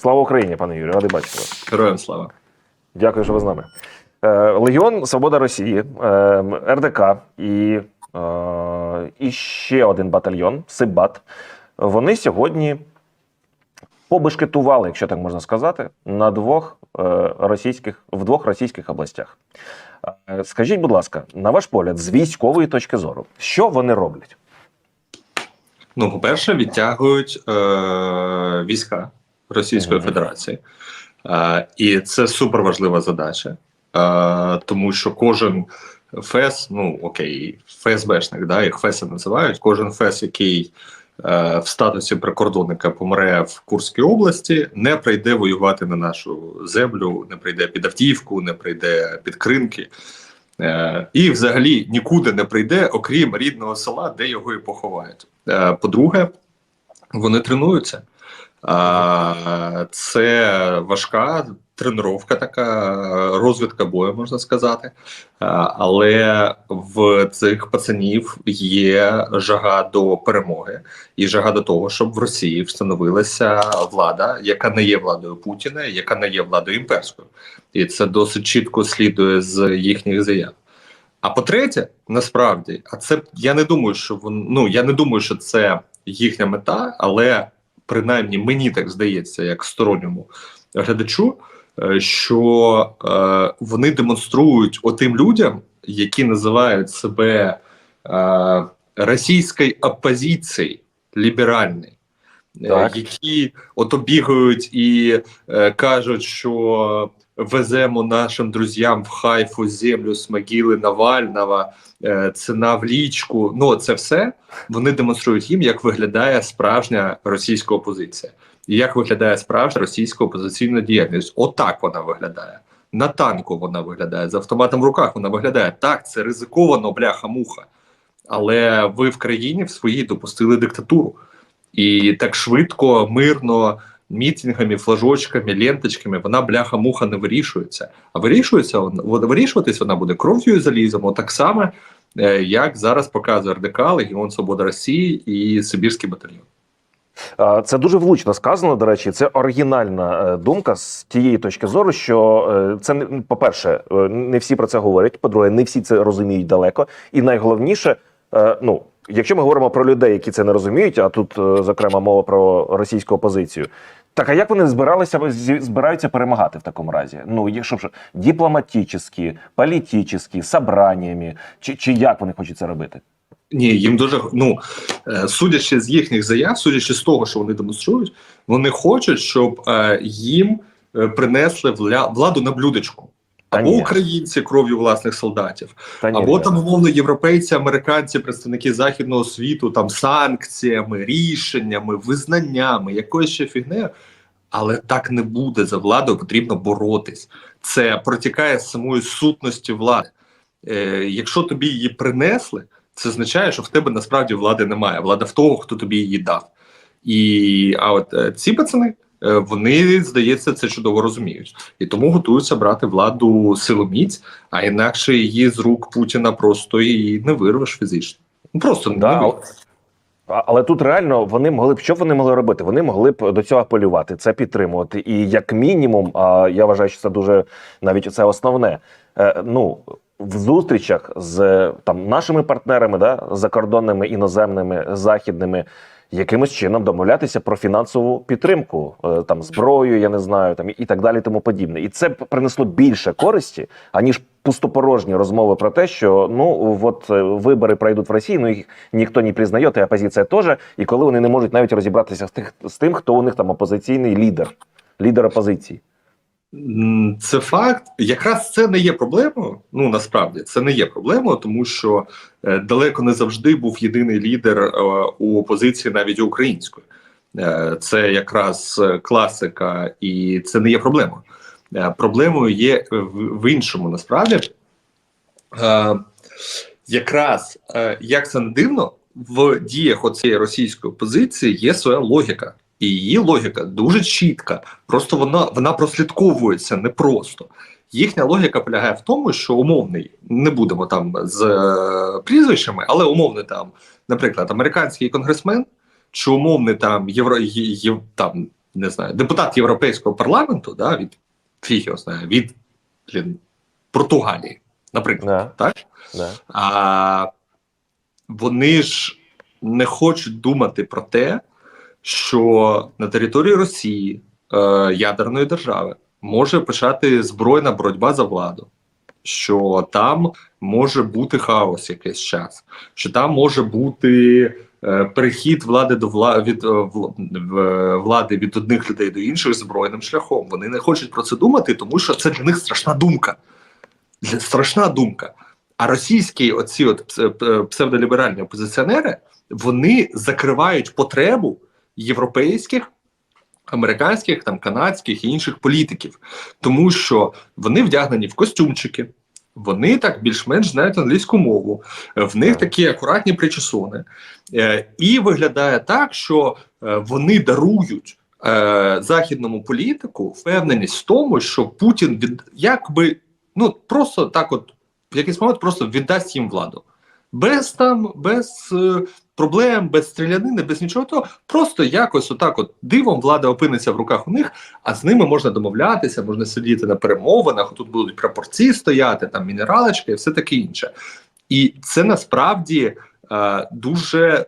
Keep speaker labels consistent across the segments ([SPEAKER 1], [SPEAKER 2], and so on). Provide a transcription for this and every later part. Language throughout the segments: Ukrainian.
[SPEAKER 1] Слава Україні, пане Юрію, радий бачити вас.
[SPEAKER 2] Героям слава.
[SPEAKER 1] Дякую, що ви з нами. Е, Легіон Свобода Росії, е, РДК і, е, і ще один батальйон Сибат. Вони сьогодні побешкетували, якщо так можна сказати, на двох російських в двох російських областях. Скажіть, будь ласка, на ваш погляд, з військової точки зору, що вони роблять?
[SPEAKER 2] Ну, по-перше, відтягують е, війська Російської
[SPEAKER 1] Мгм.
[SPEAKER 2] Федерації. Е, і це супер важлива задача, е, тому що кожен ФЕС, ну окей, ФСБшник, да, їх ФЕСи називають. Кожен ФЕС, який е, в статусі прикордонника помре в Курській області, не прийде воювати на нашу землю, не прийде під Авдіївку, не прийде під Кринки. І взагалі нікуди не прийде, окрім рідного села, де його і поховають. По-друге, вони тренуються. Це важка тренування, така розвідка бою, можна сказати. Але в цих пацанів є жага до перемоги і жага до того, щоб в Росії встановилася влада, яка не є владою Путіна, яка не є владою імперською. І це досить чітко слідує з їхніх заяв. А по-третє, насправді, а це я не думаю, що вон, ну я не думаю, що це їхня мета, але принаймні мені так здається, як сторонньому глядачу, е, що е, вони демонструють отим людям, які називають себе е, російською опозицією ліберальною, е,
[SPEAKER 1] Так.
[SPEAKER 2] які ото бігають і е, кажуть, що веземо нашим друзям в Хайфу землю з могили Навального, е, ціна в лічку. Ну це все вони демонструють їм, як виглядає справжня російська опозиція, і як виглядає справжня російська опозиційна діяльність. Отак вона виглядає. На танку вона виглядає з автоматом в руках. Вона виглядає так. Це ризиковано, бляха-муха. Але ви в країні в своїй допустили диктатуру, і так швидко, мирно, мітингами, флажочками, ленточками вона бляха-муха не вирішується. А вирішується вона вирішуватись вона буде кров'ю і залізом. Отак само, е, як зараз показує РДК, Легіон Свобода Росії і Сибірський батальйон.
[SPEAKER 1] Це дуже влучно сказано. До речі, це оригінальна е, думка з тієї точки зору, що е, це не по-перше, е, не всі про це говорять. По-друге, не всі це розуміють далеко. І найголовніше, ну якщо ми говоримо про людей, які це не розуміють, а тут е, зокрема мова про російську опозицію. Так, а як вони збиралися збираються перемагати в такому разі? Ну, якщо ж дипломатичні, політичні, собраннями, чи, чи як вони хочуть це робити?
[SPEAKER 2] Ні, їм дуже ну е, судячи з їхніх заяв, судячи з того, що вони демонструють, вони хочуть, щоб е, їм принесли владу на блюдечку.
[SPEAKER 1] Та
[SPEAKER 2] Або
[SPEAKER 1] ні.
[SPEAKER 2] українці кров'ю власних солдатів,
[SPEAKER 1] Та ні,
[SPEAKER 2] або там умовно європейці, американці, представники західного світу, там санкціями, рішеннями, визнаннями, якоюсь ще фігнею. Але так не буде за владою, потрібно боротись. Це протікає з самої сутності влади. Е, якщо тобі її принесли, це означає, що в тебе насправді влади немає. Влада в того, хто тобі її дав. І а от е, ці пацани, вони здається, це чудово розуміють, і тому готуються брати владу силоміць, а інакше її з рук Путіна просто і не вирвеш фізично. Ну просто не
[SPEAKER 1] Да,
[SPEAKER 2] вирвеш.
[SPEAKER 1] Але тут реально вони могли б що вони могли робити? Вони могли б до цього апелювати, це підтримувати. І як мінімум, а я вважаю, що це дуже навіть це основне. Е, ну в зустрічах з там нашими партнерами, да, закордонними, іноземними, західними. Якимось чином домовлятися про фінансову підтримку, е, там зброю, я не знаю, там і- так далі, тому подібне. І це принесло більше користі, аніж пустопорожні розмови про те, що ну от е, вибори пройдуть в Росії, ну їх ніхто не признає, і опозиція теж. І коли вони не можуть навіть розібратися з тих з тим, хто у них там опозиційний лідер, лідер опозиції.
[SPEAKER 2] Це факт. Якраз це не є проблемою. Ну насправді це не є проблемою, тому що е, далеко не завжди був єдиний лідер е, у опозиції, навіть української. Е, це якраз класика, і це не є проблемою. Проблемою є в, іншому. Насправді, якраз як це не дивно, в діях оцієї російської опозиції є своя логіка. І її логіка дуже чітка. Просто вона вона прослідковується непросто. Їхня логіка полягає в тому, що умовний, не будемо там з е, прізвищами, але умовний там, наприклад, американський конгресмен чи умовний там євро є, є- там не знаю, депутат Європейського парламенту, да, від фіг його знає, від блін, Португалії, наприклад,
[SPEAKER 1] Да.
[SPEAKER 2] так?
[SPEAKER 1] Да.
[SPEAKER 2] А вони ж не хочуть думати про те, що на території Росії, е, ядерної держави, може почати збройна боротьба за владу, що там може бути хаос якийсь час, що там може бути е, перехід влади до вла... від е, влади від одних людей до інших збройним шляхом. Вони не хочуть про це думати, тому що це для них страшна думка. Страшна думка. А російські оці от псевдоліберальні опозиціонери вони закривають потребу європейських, американських, там канадських і інших політиків, тому що вони вдягнені в костюмчики. Вони так більш-менш знають англійську мову, в них такі акуратні причесони, Е, і виглядає так, що е, вони дарують е, західному політику впевненість в тому, що Путін від якби ну просто так, от в якийсь момент просто віддасть їм владу. Без там, без проблем, без стрілянини, без нічого того. Просто якось отак, от дивом влада опиниться в руках у них, а з ними можна домовлятися, можна сидіти на перемовинах. Тут будуть прапорці стояти, там мінералочка і все таке інше. І це насправді е, дуже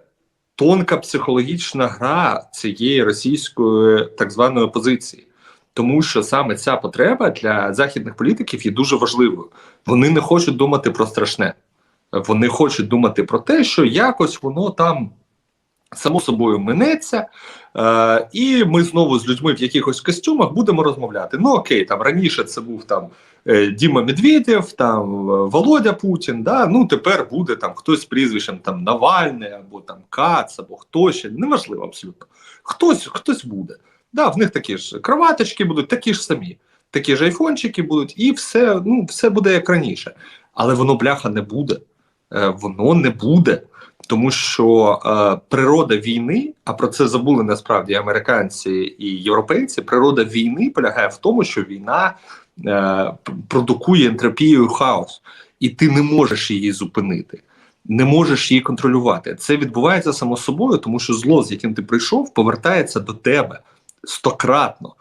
[SPEAKER 2] тонка психологічна гра цієї російської так званої опозиції. Тому що саме ця потреба для західних політиків є дуже важливою. Вони не хочуть думати про страшне. Вони хочуть думати про те, що якось воно там само собою минеться, е, і ми знову з людьми в якихось костюмах будемо розмовляти. Ну окей, там раніше це був там е, Діма Медведєв, там е, Володя Путін. Да? Ну тепер буде там хтось з прізвищем там Навальний або там Кац, або хто ще неважливо абсолютно. Хтось хтось буде. Да, в них такі ж кроваточки будуть, такі ж самі, такі ж айфончики будуть, і все, ну, все буде як раніше. Але воно бляха не буде. Е, воно не буде. Тому що е, природа війни, а про це забули насправді американці і європейці. Природа війни полягає в тому, що війна е, продукує ентропію хаос, і ти не можеш її зупинити, не можеш її контролювати. Це відбувається само собою, тому що зло, з яким ти прийшов, повертається до тебе стократно.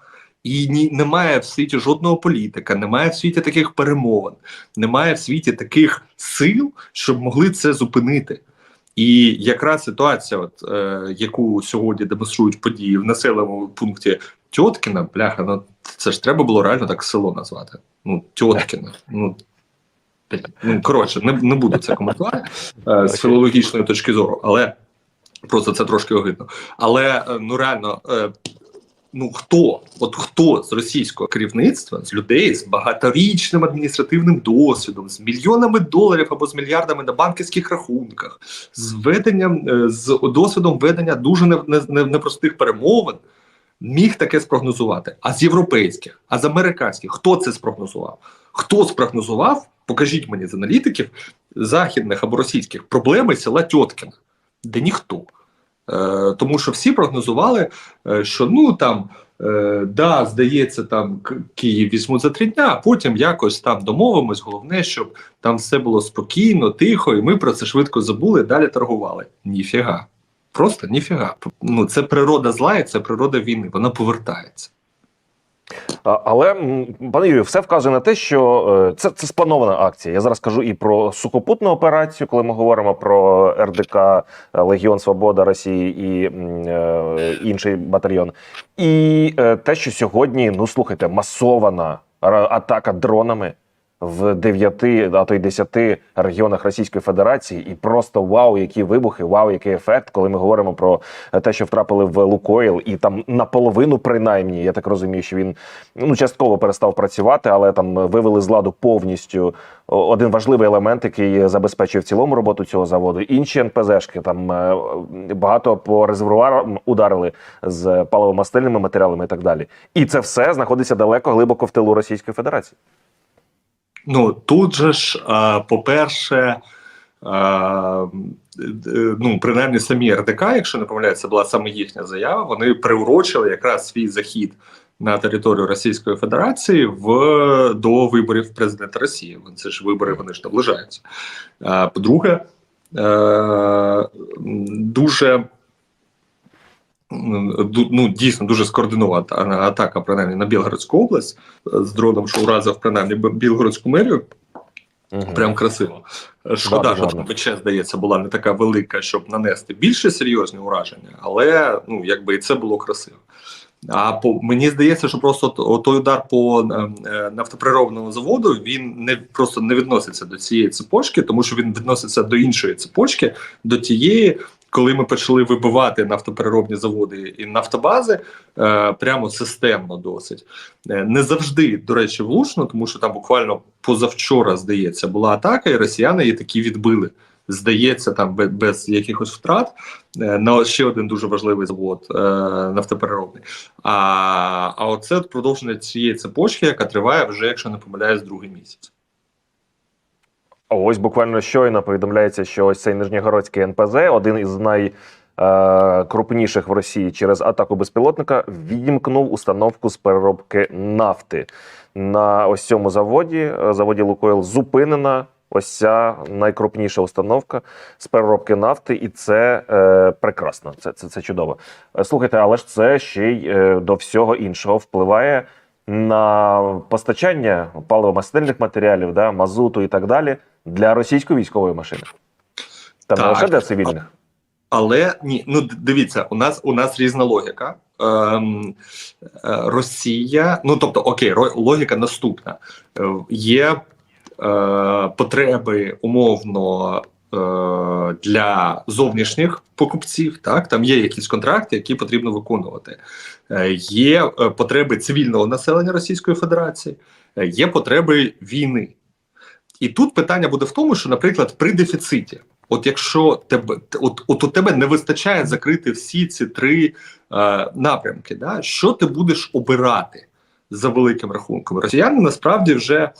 [SPEAKER 2] І ні, немає в світі жодного політика, немає в світі таких перемовин, немає в світі таких сил, щоб могли це зупинити. І якраз ситуація, от, е, яку сьогодні демонструють події в населеному пункті Тьоткіна, бляха, ну це ж треба було реально так село назвати. Ну, Тьоткіна. Ну, ну коротше, не, не буду це коментувати е, з філологічної точки зору, але просто це трошки огидно. Але е, ну реально. Е, Ну хто, от хто з російського керівництва, з людей з багаторічним адміністративним досвідом, з мільйонами доларів або з мільярдами на банківських рахунках, з веденням е, з досвідом ведення дуже не- не- не- непростих перемовин, міг таке спрогнозувати. А з європейських, а з американських, хто це спрогнозував? Хто спрогнозував? Покажіть мені з аналітиків західних або російських проблеми села Тьоткіна, де ніхто. Е, тому що всі прогнозували, е, що ну там е, да, здається, там Київ візьмуть за три дня, а потім якось там домовимось. Головне, щоб там все було спокійно, тихо, і ми про це швидко забули. Далі торгували. Ніфіга. Просто ніфіга. Ну це природа зла, і це природа війни. Вона повертається.
[SPEAKER 1] Але пане Юрію, все вказує на те, що е, це, це спланована акція. Я зараз кажу і про сухопутну операцію, коли ми говоримо про РДК е, Легіон Свобода Росії і е, інший батальйон. І е, те, що сьогодні, ну слухайте, масована атака дронами в 9, а то й 10 регіонах Російської Федерації, і просто вау, які вибухи, вау, який ефект, коли ми говоримо про те, що втрапили в Лукойл, і там наполовину, принаймні, я так розумію, що він ну частково перестав працювати, але там вивели з ладу повністю один важливий елемент, який забезпечує в цілому роботу цього заводу. Інші НПЗшки там е, багато по резервуарам ударили з паливомастильними матеріалами і так далі. І це все знаходиться далеко глибоко в тилу Російської Федерації.
[SPEAKER 2] Ну тут же ж, по-перше, е, е, ну принаймні самі РДК, якщо не помиляюся, була саме їхня заява. Вони приурочили якраз свій захід на територію Російської Федерації в до виборів президента Росії. Це ж вибори, вони ж наближаються. По-друге, е, дуже ду- ну, дійсно дуже скоординована атака, принаймні на Білгородську область е, з дроном, що вразив принаймні Білгородську мерію.
[SPEAKER 1] Мгм.
[SPEAKER 2] Прям красиво. Шкода, що ВЧ, здається, була не така велика, щоб нанести більше серйозні ураження, але ну якби і це було красиво. А по мені здається, що просто т- той удар по е, е, заводу він не просто не відноситься до цієї цепочки, тому що він відноситься до іншої цепочки, до тієї, коли ми почали вибивати нафтопереробні заводи і нафтобази е, прямо системно досить. Е, Не завжди, до речі, влучно, тому що там буквально позавчора, здається, була атака, і росіяни її такі відбили. Здається, там без, якихось втрат е, на ще один дуже важливий завод нафтопереробний. А, а оце продовження цієї цепочки, яка триває вже, якщо не помиляюсь, другий місяць.
[SPEAKER 1] Ось буквально щойно повідомляється, що ось цей Нижньогородський НПЗ, один із найкрупніших в Росії через атаку безпілотника, відімкнув установку з переробки нафти. На ось цьому заводі, е, заводі Лукойл, зупинена ось ця найкрупніша установка з переробки нафти, і це е, прекрасно. Це, це, це чудово. Е, Слухайте, але ж це ще й е, до всього іншого впливає на постачання паливо-мастильних матеріалів, да, мазуту і так далі для російської військової машини. Та не лише для цивільних.
[SPEAKER 2] Але ні, ну дивіться, у нас у нас різна логіка. Ем, е, Росія, ну тобто, окей, логіка наступна: Е, є е, потреби умовно для зовнішніх покупців. Так, там є якісь контракти, які потрібно виконувати. Е, є е, потреби цивільного населення Російської Федерації, е, є потреби війни. І тут питання буде в тому, що, наприклад, при дефіциті, от якщо тебе от, от у тебе не вистачає закрити всі ці три е, напрямки, да, що ти будеш обирати за великим рахунком? Росіяни насправді вже.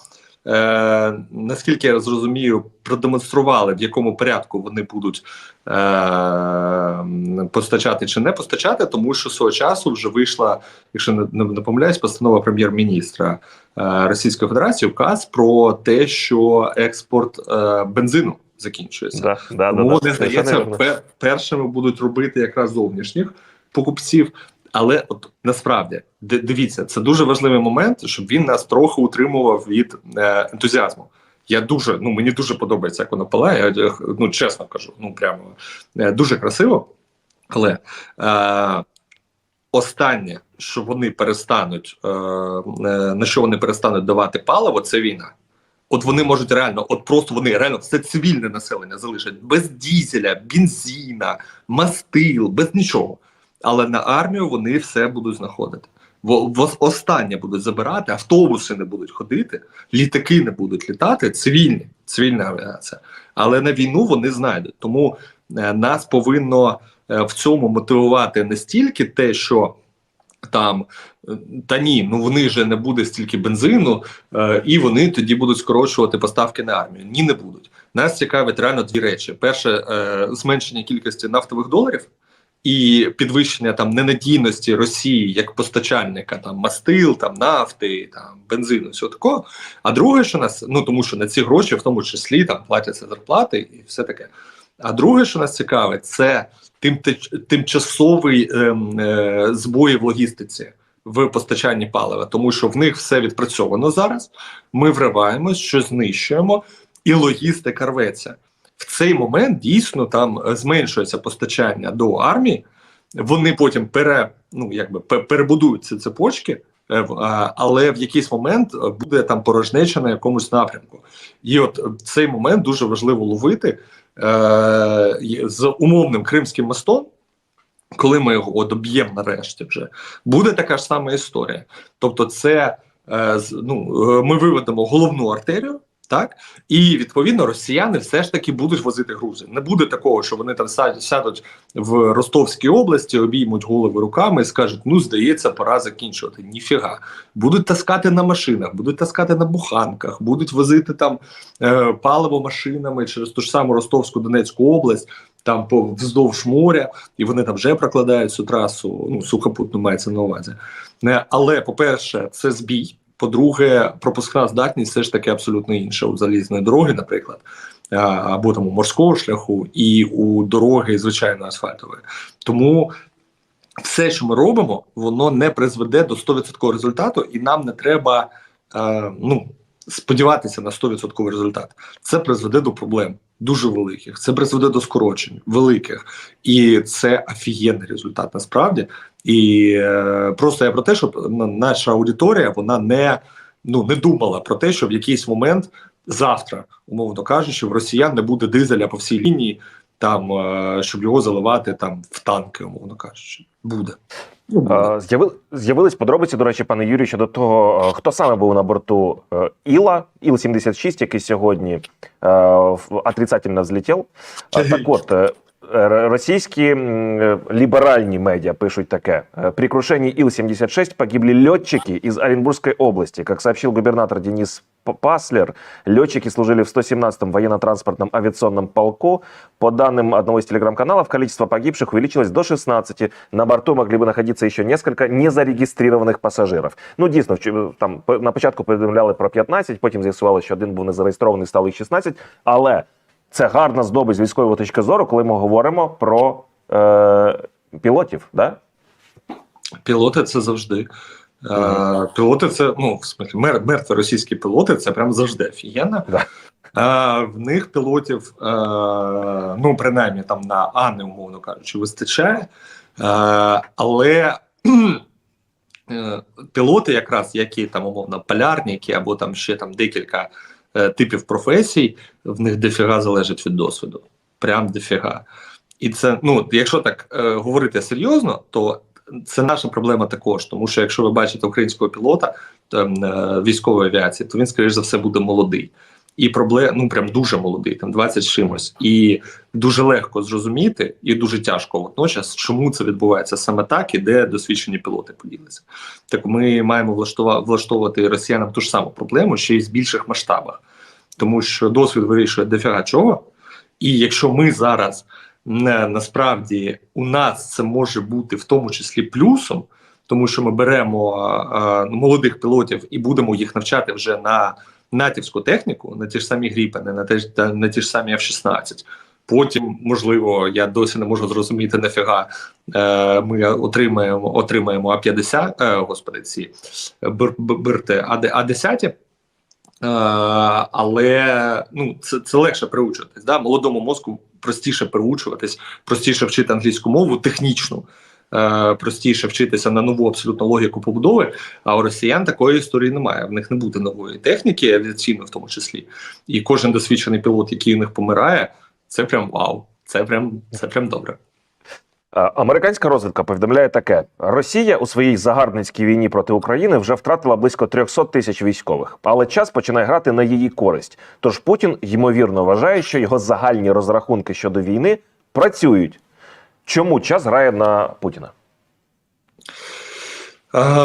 [SPEAKER 2] Е, наскільки я зрозумію, продемонстрували, в якому порядку вони будуть е, постачати чи не постачати, тому що свого часу вже вийшла, якщо не, не, помиляюсь, постанова прем'єр-міністра е, Російської Федерації указ про те, що експорт е, бензину закінчується.
[SPEAKER 1] Да, да, да,
[SPEAKER 2] Тому
[SPEAKER 1] да,
[SPEAKER 2] вони, здається, пер, першими будуть робити якраз зовнішніх покупців. Але от насправді дивіться, це дуже важливий момент, щоб він нас трохи утримував від е, ентузіазму. Я дуже ну мені дуже подобається, як воно палає. Ну чесно кажу, ну прямо е, дуже красиво. Але е, останнє, що вони перестануть, е, е, на що вони перестануть давати паливо, це війна. От вони можуть реально, от просто вони реально все цивільне населення залишать без дізеля, бензина, мастил, без нічого. Але на армію вони все будуть знаходити. Во- останнє будуть забирати, автобуси не будуть ходити, літаки не будуть літати, цивільні, цивільна авіація. Але на війну вони знайдуть. Тому е, нас повинно е, в цьому мотивувати не стільки те, що там е, та ні, ну вони вже не буде стільки бензину, і вони тоді будуть скорочувати поставки на армію. Ні, не будуть. Нас цікавить реально дві речі: перше, зменшення кількості нафтових доларів. І підвищення там ненадійності Росії як постачальника там мастил, там нафти, там бензину, всього такого. А друге, що нас ну тому, що на ці гроші, в тому числі там платяться зарплати і все таке. А друге, що нас цікавить, це тим, тимчасовий ем, е, збої в логістиці в постачанні палива, тому що в них все відпрацьовано зараз. Ми вриваємось, що знищуємо, і логістика рветься. В цей момент дійсно там е, зменшується постачання до армії. Вони потім пере, ну, якби, перебудують ці цепочки, е, але в якийсь момент е, буде там порожнеча на якомусь напрямку. І от цей момент дуже важливо ловити з умовним Кримським мостом. Коли ми його доб'ємо нарешті, вже буде така ж сама історія. Тобто, це ну, ми виведемо головну артерію, так і відповідно росіяни все ж таки будуть возити грузи. Не буде такого, що вони там сядуть, в Ростовській області, обіймуть голови руками і скажуть: ну здається, пора закінчувати. Ніфіга. Будуть таскати на машинах, будуть таскати на буханках, будуть возити там е, паливо машинами через ту ж саму Ростовську Донецьку область. Там по вздовж моря, і вони там вже прокладають цю трасу. Ну сухопутну мається на увазі. Але по-перше, це збій. По-друге, пропускна здатність все ж таки абсолютно інша у залізної дороги, наприклад, або там у морського шляху, і у дороги звичайно асфальтової. Тому все, що ми робимо, воно не призведе до 100% результату, і нам не треба е, ну, сподіватися на 100% результат. Це призведе до проблем дуже великих. Це призведе до скорочень великих, і це офігенний результат насправді. І е, просто я про те, щоб наша аудиторія вона не, ну, не думала про те, що в якийсь момент завтра, умовно кажучи, в росіян не буде дизеля по всій лінії, там е, щоб його заливати там в танки, умовно кажучи, буде. Ну.
[SPEAKER 1] Е, З'яви... З'явились подробиці, до речі, пане Юрію, щодо того, е, хто саме був на борту е, Іла, Іл-76, який сьогодні отрицательно взлетів. Так от, е, р- російські м, е, ліберальні медіа пишуть таке. Е, При крушении Ил-76 погибли летчики из Оренбургской области. Как сообщил губернатор Денис П- Паслер, летчики служили в 117-м военно-транспортном авиационном полку. По данным одного из телеграм-каналов, количество погибших увеличилось до 16. На борту могли бы находиться еще несколько незарегистрированих пасажирів. Ну, дійсно, вч- там по- на початку повідомляли про 15, потім з'ясували, що один був незареєстрований, стало їх 16. Але це гарна здобич з військової точки зору, коли ми говоримо про е, пілотів. Да?
[SPEAKER 2] Пілоти це завжди. Е, пілоти це, ну, в смислі, мер, мертві російські пілоти це прям завжди офігенно.
[SPEAKER 1] Да.
[SPEAKER 2] Е, в них пілотів, е, ну, принаймні там на Ани, умовно кажучи, вистачає. Е, але е, пілоти, якраз які там умовно полярники, або там ще там декілька типів професій, в них дофіга залежить від досвіду. Прям дофіга. І це, ну, якщо так е, говорити серйозно, то це наша проблема також. Тому що якщо ви бачите українського пілота е, військової авіації, то він, скоріш за все, буде молодий. І проблема, ну прям дуже молодий, там 20 чимось. І дуже легко зрозуміти, і дуже тяжко водночас, чому це відбувається саме так, і де досвідчені пілоти поділися. Так ми маємо влаштувати, влаштовувати росіянам ту ж саму проблему, ще й з більших масштабах, тому що досвід вирішує дофіга чого. І якщо ми зараз не насправді у нас це може бути в тому числі плюсом, тому що ми беремо а, ну, молодих пілотів і будемо їх навчати вже на натівську техніку, на ті ж самі гріпени, на те на ті ж самі F-16. Потім, можливо, я досі не можу зрозуміти нафіга е, ми отримаємо отримаємо А-50, е, господи, ці АД, А-10, е, але ну, це, це легше приучуватись. Да? Молодому мозку простіше приучуватись, простіше вчити англійську мову технічну, простіше вчитися на нову абсолютно логіку побудови. А у росіян такої історії немає. В них не буде нової техніки, авіаційної в тому числі. І кожен досвідчений пілот, який у них помирає, це прям вау. Це прям це прям добре.
[SPEAKER 1] Е, Американська розвідка повідомляє таке: Росія у своїй загарбницькій війні проти України вже втратила близько 300 тисяч військових, але час починає грати на її користь. Тож Путін ймовірно вважає, що його загальні розрахунки щодо війни працюють. Чому час грає на Путіна?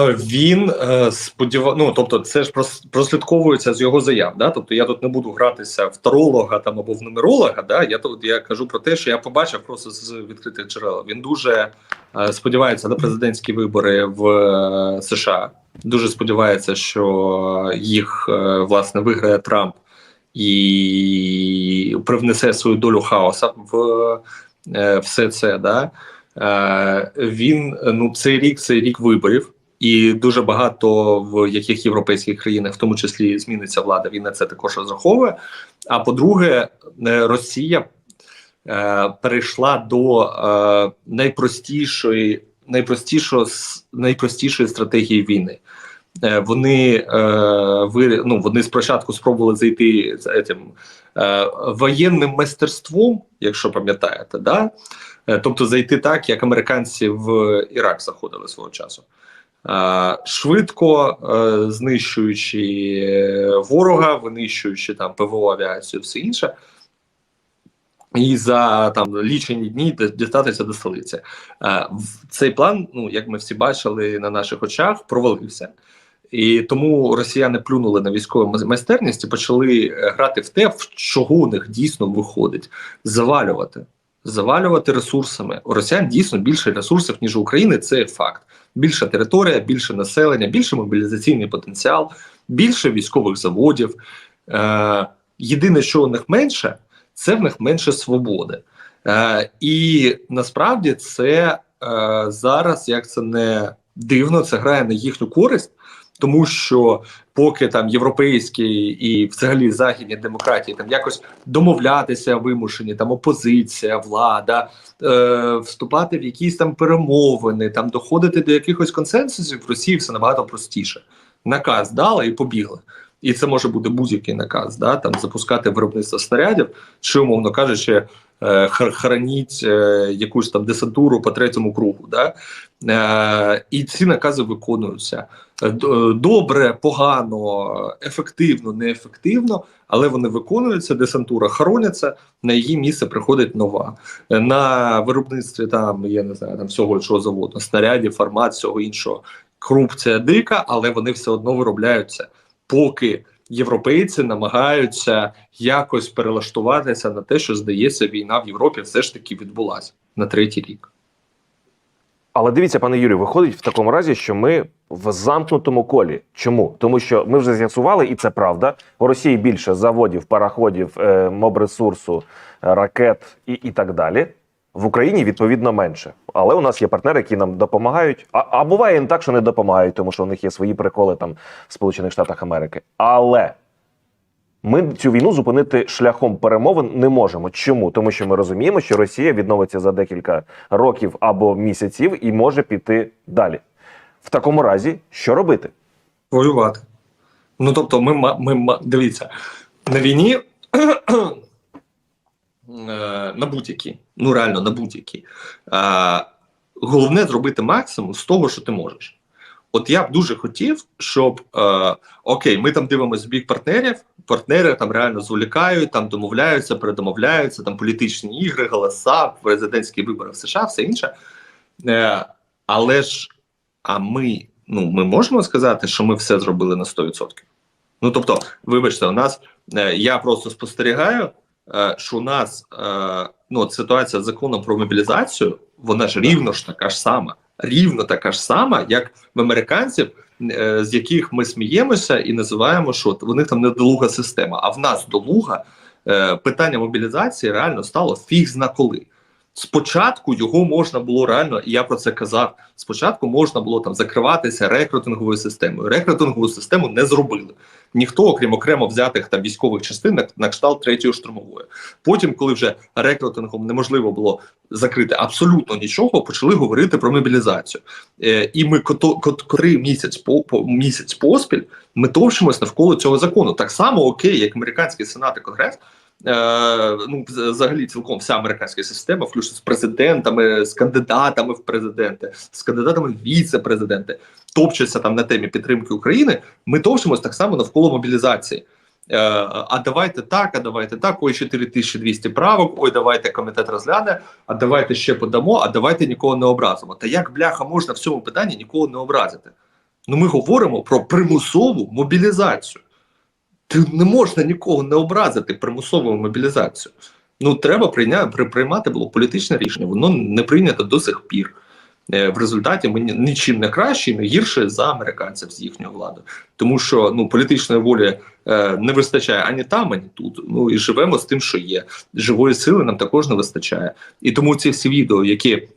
[SPEAKER 2] Він е, сподіва... ну, тобто, це ж прослідковується з його заяв. Да? Тобто я тут не буду гратися в таролога там або в нумеролога. Да? Я тут я кажу про те, що я побачив просто з відкритих джерел. Він дуже е, сподівається на президентські вибори в е, США. Дуже сподівається, що їх власне виграє Трамп і привнесе свою долю хаоса в все це. Да? Е, він ну цей рік це рік виборів, і дуже багато в яких європейських країнах, в тому числі, зміниться влада. Він на це також розраховує. А по-друге, е, Росія е, перейшла до е, найпростішої, найпростішого с- найпростішої стратегії війни. Е, Вони е, ви, ну, вони спочатку спробували зайти з етим, е, воєнним майстерством, якщо пам'ятаєте, да? Тобто зайти так, як американці в Ірак заходили свого часу. Швидко знищуючи ворога, винищуючи там ПВО авіацію, все інше, і за там лічені дні дістатися до столиці. Цей план, ну як ми всі бачили на наших очах, провалився. І тому росіяни плюнули на військову майстерність і почали е, грати в те, в чого у них дійсно виходить завалювати. Завалювати ресурсами. У росіян дійсно більше ресурсів, ніж у України. Це факт. Більша територія, більше населення, більше мобілізаційний потенціал, більше військових заводів. Е, єдине, що у них менше, це в них менше свободи. Е, і насправді це е, зараз, як це не дивно, це грає на їхню користь, тому що поки там європейські і взагалі західні демократії там якось домовлятися вимушені, там опозиція, влада, е, вступати в якісь там перемовини, там доходити до якихось консенсусів, в Росії все набагато простіше. Наказ дала і побігла. І це може бути будь-який наказ, да там запускати виробництво снарядів, чи умовно кажучи, храніть е, якусь там десантуру по третьому кругу. Да? Е, і ці накази виконуються Е, е, добре, погано, ефективно, неефективно, але вони виконуються. Десантура хороняться, на її місце приходить нова. Е, На виробництві там я не знаю, там всього чого заводу, снарядів, формат, всього іншого. Корупція дика, але вони все одно виробляються, поки європейці намагаються якось перелаштуватися на те, що здається, війна в Європі все ж таки відбулася на третій рік.
[SPEAKER 1] Але дивіться, пане Юрію, виходить в такому разі, що ми в замкнутому колі. Чому? Тому що ми вже з'ясували, і це правда. У Росії більше заводів, параходів, е, мобресурсу, е, ракет і, і так далі. В Україні відповідно менше. Але у нас є партнери, які нам допомагають. А, а буває і так, що не допомагають, тому що у них є свої приколи там в Сполучених Штатах Америки. Але ми цю війну зупинити шляхом перемовин не можемо. Чому? Тому що ми розуміємо, що Росія відновиться за декілька років або місяців і може піти далі. В такому разі, що робити?
[SPEAKER 2] Воювати. Ну тобто, ми, ми, дивіться, на війні е, на будь-якій, ну реально на будь-якій. Е, головне зробити максимум з того, що ти можеш. От я б дуже хотів, щоб е, окей, ми там дивимося бік партнерів, партнери там реально зволікають, там домовляються, передомовляються, там політичні ігри, голоса, президентські вибори в США, все інше. Е, але ж, а ми, ну, ми можемо сказати, що ми все зробили на 100%. Ну тобто, вибачте, у нас е, я просто спостерігаю, що у нас е, ну, от ситуація з законом про мобілізацію, вона ж рівно ж така ж сама, рівно така ж сама, як в американців, е, з яких ми сміємося і називаємо, що у них там недолуга система. А в нас долуга е, питання мобілізації реально стало фіг зна коли. Спочатку його можна було реально, і я про це казав. Спочатку можна було там закриватися рекрутинговою системою. Рекрутингову систему не зробили. Ніхто, окрім окремо взятих там військових частин, на, кшталт третьої штурмової. Потім, коли вже рекрутингом неможливо було закрити абсолютно нічого, почали говорити про мобілізацію. Е, і ми кото, котрий місяць по, по місяць поспіль ми товчимось навколо цього закону. Так само окей, як американський сенат і конгрес. Е, ну, взагалі, цілком вся американська система, включно з президентами, з кандидатами в президенти, з кандидатами в віце-президенти, топчеться там на темі підтримки України. Ми товчимось так само навколо мобілізації. Е, а давайте так, а давайте так. Ой, 4200 правок. Ой, давайте комітет розгляне. А давайте ще подамо. А давайте нікого не образимо. Та як бляха можна в цьому питанні нікого не образити? Ну, ми говоримо про примусову мобілізацію. Не можна нікого не образити примусовою мобілізацією. Ну, треба прийняти, при, приймати було політичне рішення. Воно не прийнято до сих пір. Е, в результаті ми нічим не краще не гірше за американців з їхньою владою. Тому що ну, політичної волі е, не вистачає ані там, ані тут. Ну і живемо з тим, що є. Живої сили нам також не вистачає. І тому ці всі відео, які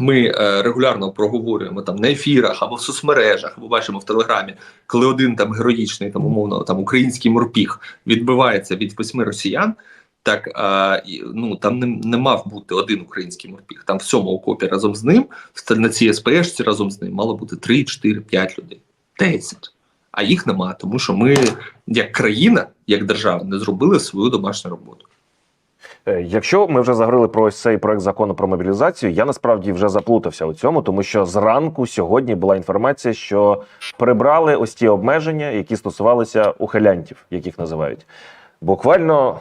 [SPEAKER 2] ми е, регулярно проговорюємо там на ефірах або в соцмережах, або бачимо в телеграмі, коли один там героїчний, там умовно там український морпіг відбивається від восьми росіян. Так а, ну там не, не мав бути один український морпіг. Там в цьому окопі разом з ним, на цій СПшці разом з ним мало бути 3, 4, 5 людей. 10. А їх нема, тому що ми, як країна, як держава, не зробили свою домашню роботу.
[SPEAKER 1] Е, Якщо ми вже заговорили про ось цей проект закону про мобілізацію, я насправді вже заплутався у цьому, тому що зранку сьогодні була інформація, що прибрали ось ті обмеження, які стосувалися ухилянтів, яких називають. Буквально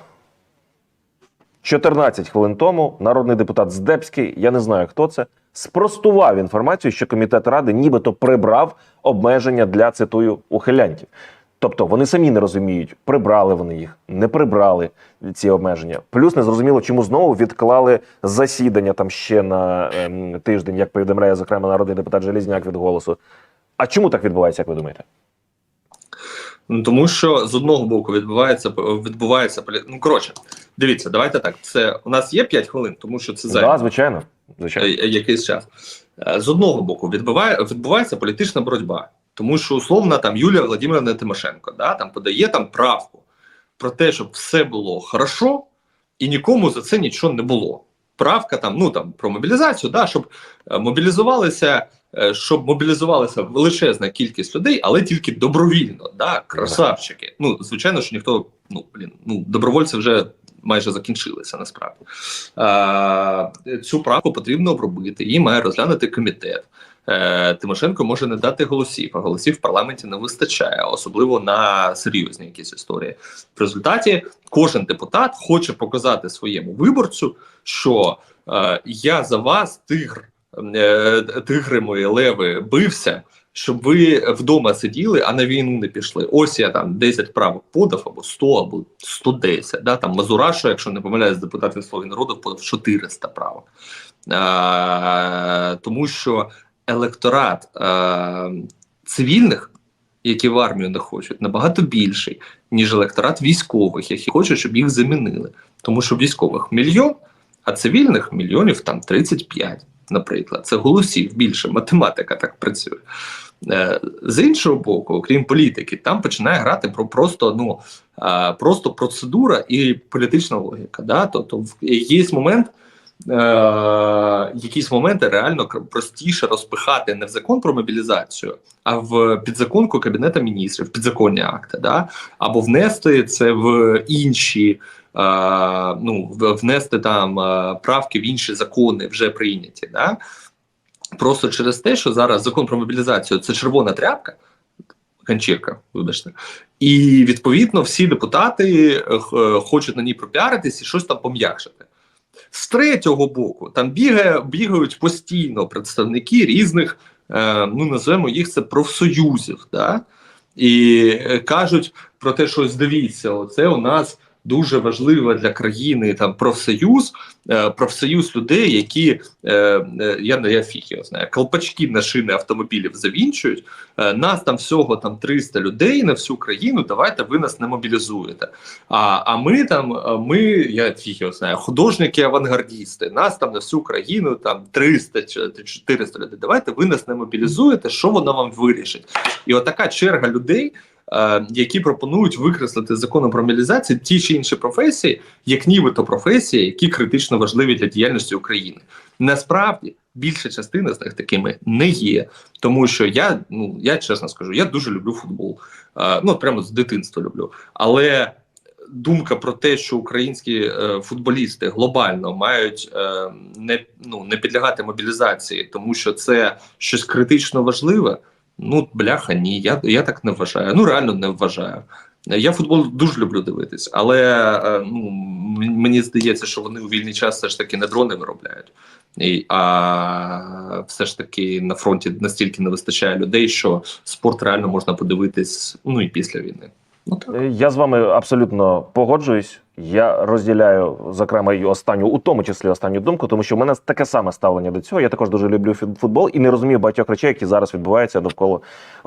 [SPEAKER 1] 14 хвилин тому народний депутат Здебський, я не знаю хто це, спростував інформацію, що комітет ради нібито прибрав обмеження для цитую ухилянтів. Тобто вони самі не розуміють, прибрали вони їх, не прибрали ці обмеження. Плюс не зрозуміло, чому знову відклали засідання там ще на ем, тиждень, як повідомляє зокрема народний депутат Желізняк від голосу. А чому так відбувається, як ви думаєте?
[SPEAKER 2] Ну тому що з одного боку відбувається відбувається Ну коротше, дивіться, давайте так. Це у нас є 5 хвилин, тому що це
[SPEAKER 1] Так, да, звичайно. звичайно.
[SPEAKER 2] е, якийсь час. Е, З одного боку, відбуває, відбувається політична боротьба, тому що условно там Юлія Владимировна Тимошенко да, там подає там правку про те, щоб все було хорошо, і нікому за це нічого не було. Правка там, ну там про мобілізацію, да, щоб е, мобілізувалися, е, щоб мобілізувалася величезна кількість людей, але тільки добровільно, да, красавчики. Ну, звичайно, що ніхто, ну блін, ну добровольці вже майже закінчилися насправді. Е, цю правку потрібно обробити, її має розглянути комітет. Е, Тимошенко може не дати голосів, а голосів в парламенті не вистачає, особливо на серйозні якісь історії. В результаті кожен депутат хоче показати своєму виборцю, що е, я за вас, тигр, е, тигри мої леви, бився, щоб ви вдома сиділи, а на війну не пішли. Ось я там 10 правок подав, або 100, або 110. Да? Там Мазурашу, якщо не помиляюсь, депутатів Слуги народу подав 400 правок. Е, тому що електорат е, цивільних, які в армію не хочуть, набагато більший, ніж електорат військових, які хочуть, щоб їх замінили. Тому що військових мільйон, а цивільних мільйонів там 35, наприклад. Це голосів більше, математика так працює. Е, з іншого боку, окрім політики, там починає грати про просто ну е, просто процедура і політична логіка. Да? Тобто є момент, е, якісь моменти реально простіше розпихати не в закон про мобілізацію, а в підзаконку Кабінету міністрів, підзаконні акти, да? або внести це в інші. е, ну, внести там е, правки в інші закони вже прийняті. Да? Просто через те, що зараз закон про мобілізацію це червона тряпка, ганчірка, вибачте, і відповідно всі депутати е, хочуть на ній пропіаритись і щось там пом'якшити. З третього боку, там бігає, бігають постійно представники різних, е, ну називаємо їх це профсоюзів, да? і е, кажуть про те, що дивіться, оце у нас дуже важливо для країни там профсоюз, е, профсоюз людей, які е, е, я не я фіг його знаю, колпачки на шини автомобілів завінчують. Нас там всього там 300 людей на всю країну. Давайте ви нас не мобілізуєте. А, а ми там, ми, я фіг його знаю, художники-авангардісти, нас там на всю країну там 300 чи 400 людей. Давайте ви нас не мобілізуєте, що воно вам вирішить? І отака черга людей. Е, Які пропонують викреслити законом про мобілізацію ті чи інші професії, як нібито професії, які критично важливі для діяльності України. Насправді більша частина з них такими не є, тому що я ну я чесно скажу, я дуже люблю футбол. Е, ну прямо з дитинства люблю. Але думка про те, що українські е, футболісти глобально мають е, не ну не підлягати мобілізації, тому що це щось критично важливе. Ну бляха, ні, я, я так не вважаю. Ну реально не вважаю. Я футбол дуже люблю дивитись, але е, ну мені здається, що вони у вільний час все ж таки не дрони виробляють. І, а все ж таки на фронті настільки не вистачає людей, що спорт реально можна подивитись ну і після війни. Ну так.
[SPEAKER 1] Я з вами абсолютно погоджуюсь. Я розділяю зокрема і останню, у тому числі останню думку, тому що в мене таке саме ставлення до цього. Я також дуже люблю футбол і не розумію багатьох речей, які зараз відбуваються довкола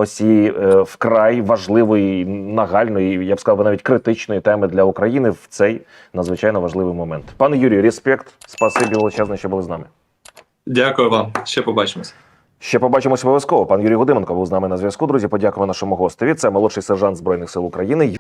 [SPEAKER 1] цієї е, вкрай важливої, нагальної, я б сказав, навіть критичної теми для України в цей надзвичайно важливий момент. Пане Юрію, респект, спасибі величезне, що були з нами.
[SPEAKER 2] Дякую вам. Ще побачимось.
[SPEAKER 1] Ще побачимось обов'язково. Пан Юрій Гудименко був з нами на зв'язку. Друзі, подякуємо нашому гостеві. Це молодший сержант збройних сил України.